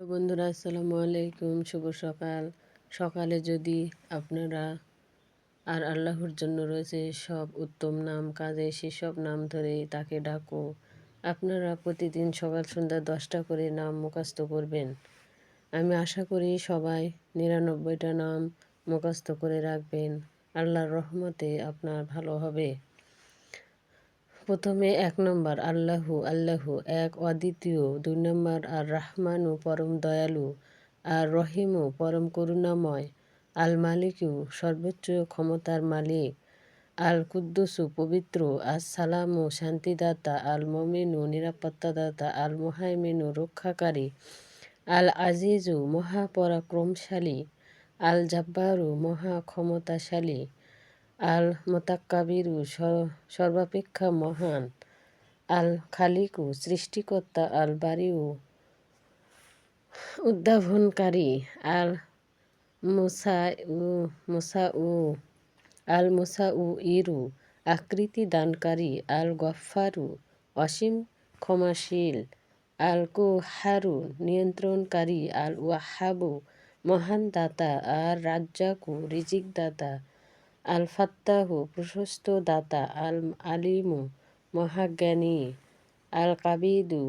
বন্ধুরা, আসসালামু আলাইকুম। শুভ সকাল। সকালে যদি আপনারা আর আল্লাহর জন্য রয়েছে সব উত্তম নাম কাজে সেসব নাম ধরে তাকে ডাকো, আপনারা প্রতিদিন সকাল সন্ধ্যা দশটা করে নাম মুখস্থ করবেন। আমি আশা করি সবাই নিরানব্বইটা নাম মুখস্থ করে রাখবেন। আল্লাহর রহমতে আপনার ভালো হবে। প্রথমে এক নম্বর, আল্লাহু আল্লাহু। এক, অদ্বিতীয়। দুই নম্বর আর রাহমানু পরম দয়ালু। আর রহিমু, পরম করুণাময়। আল মালিকু, সর্বোচ্চ ক্ষমতার মালিক। আল কুদ্দুসু, পবিত্র। আস সালামু, শান্তিদাতা। আল মমিনু, নিরাপত্তাদাতা। আল মোহাইমিনু, রক্ষাকারী। আল আজিজু, মহাপরাক্রমশালী। আল জাব্বারু মহা ক্ষমতাশালী আল মোতাক্কাবিরু সর্বাপেক্ষা মহান। আল খালিকু সৃষ্টিকর্তা আল বারিউ উদ্ভাবনকারী। আল মুসা মুসা উ আল মুসা উ ইরু আকৃতি দানকারী। আল গফারু অসীম ক্ষমাশীল। আল কুহারু নিয়ন্ত্রণকারী। আল ওয়াহাবু মহান দাতা। আর রাজ্জাকু রিজিক দাতা। আল ফাত্তাহু প্রশস্ত দাতা আল আলিমু মহাজ্ঞানী আল কাবিদু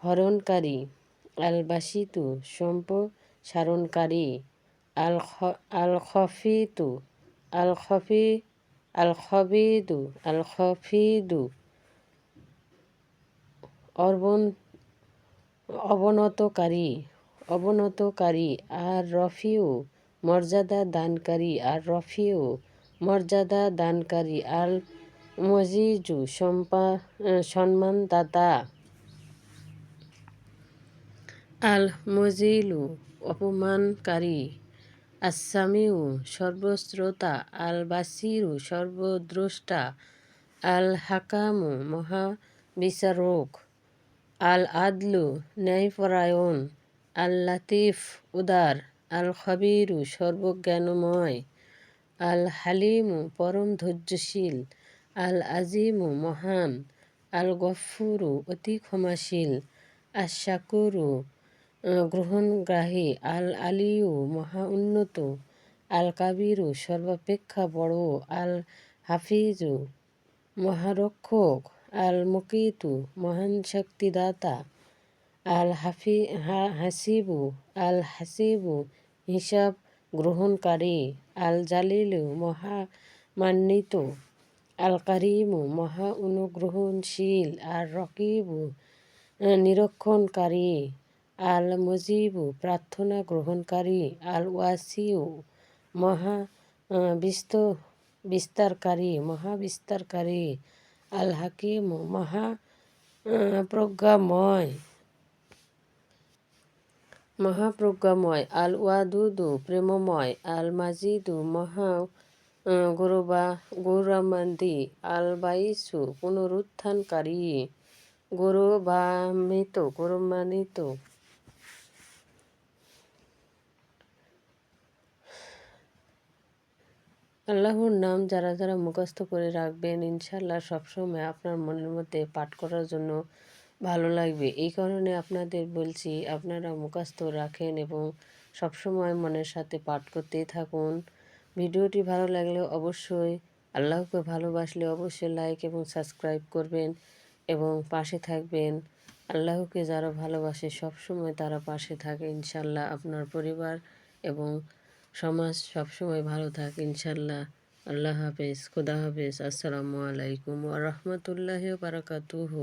হরণকারী আল বাসিতু সম্প্রসারণকারী আল আল খফিতু আল খফি আল খবিদু আল খফিদু অবন অবনতকারী অবনতকারী আর রফিউ মর্যাদা দানকারী আর রফিউ। মর্যাদা দানকারী আল মজিজু সম্পা সম্মানদাতা আল মজিলু, অপমানকারী। আসামিউ, সর্বশ্রোতা। আল বাসিরু, সর্বদ্রষ্টা। আল হাকামু, মহাবিচারক। আল আদলু, ন্যায়পরায়ণ। আল লাতিফ, উদার। আল খবিরু সর্বজ্ঞানময় আল হালিমু পরম ধৈর্যশীল আল আজিমু মহান আল গফুরু অতি ক্ষমাশীল আশাকুরু গ্রহণগ্রাহী আল আলিউ মহা উন্নত আল কাবিরু সর্বাপেক্ষা বড় আল হাফিজু মহারক্ষক আল মুকিতু মহান শক্তিদাতা আল হাফি হাসিবু আল হাসিবু হিসাব গ্রহণকারী আল জালিলু মহামান্বিত আল কারিমু মহা অনুগ্রহণশীল আর রকিবু নিরীক্ষণকারী আল মজিবু প্রার্থনা গ্রহণকারী আল ওয়াসিউ মহা বিস্ত, বিস্তারকারী, মহাবিস্তারকারী আল হাকিম মহা প্রজ্ঞাময় মহাপ্রজ্ঞাময় আল ওয়াদুদু প্রেমময় আল মাজিদু মহা গৌরবা গৌরামান্দি আল বাইসু পুনরুত্থানকারী, গৌরবান্বিত গৌরবান্বিত। আল্লাহর নাম যারা যারা মুখস্থ করে রাখবেন ইনশাল্লাহ সবসময় আপনার মনের মধ্যে পাঠ করার জন্য ভালো লাগবে। এই কারণে আপনাদের বলছি, আপনারা মুখস্থ রাখেন এবং সবসময় মনের সাথে পাঠ করতেই থাকুন। ভিডিওটি ভালো লাগলে অবশ্যই আল্লাহকে ভালোবাসলে অবশ্যই লাইক এবং সাবস্ক্রাইব করবেন এবং পাশে থাকবেন। আল্লাহকে যারা ভালোবাসে সবসময় তারা পাশে থাকে ইনশাল্লাহ আপনার পরিবার এবং সমাজ সবসময় ভালো থাকে ইনশাল্লাহ। আল্লাহ হাফেজ, খুদা হাফেজ। আসসালামু আলাইকুম ওয়া বারাকাতুহু।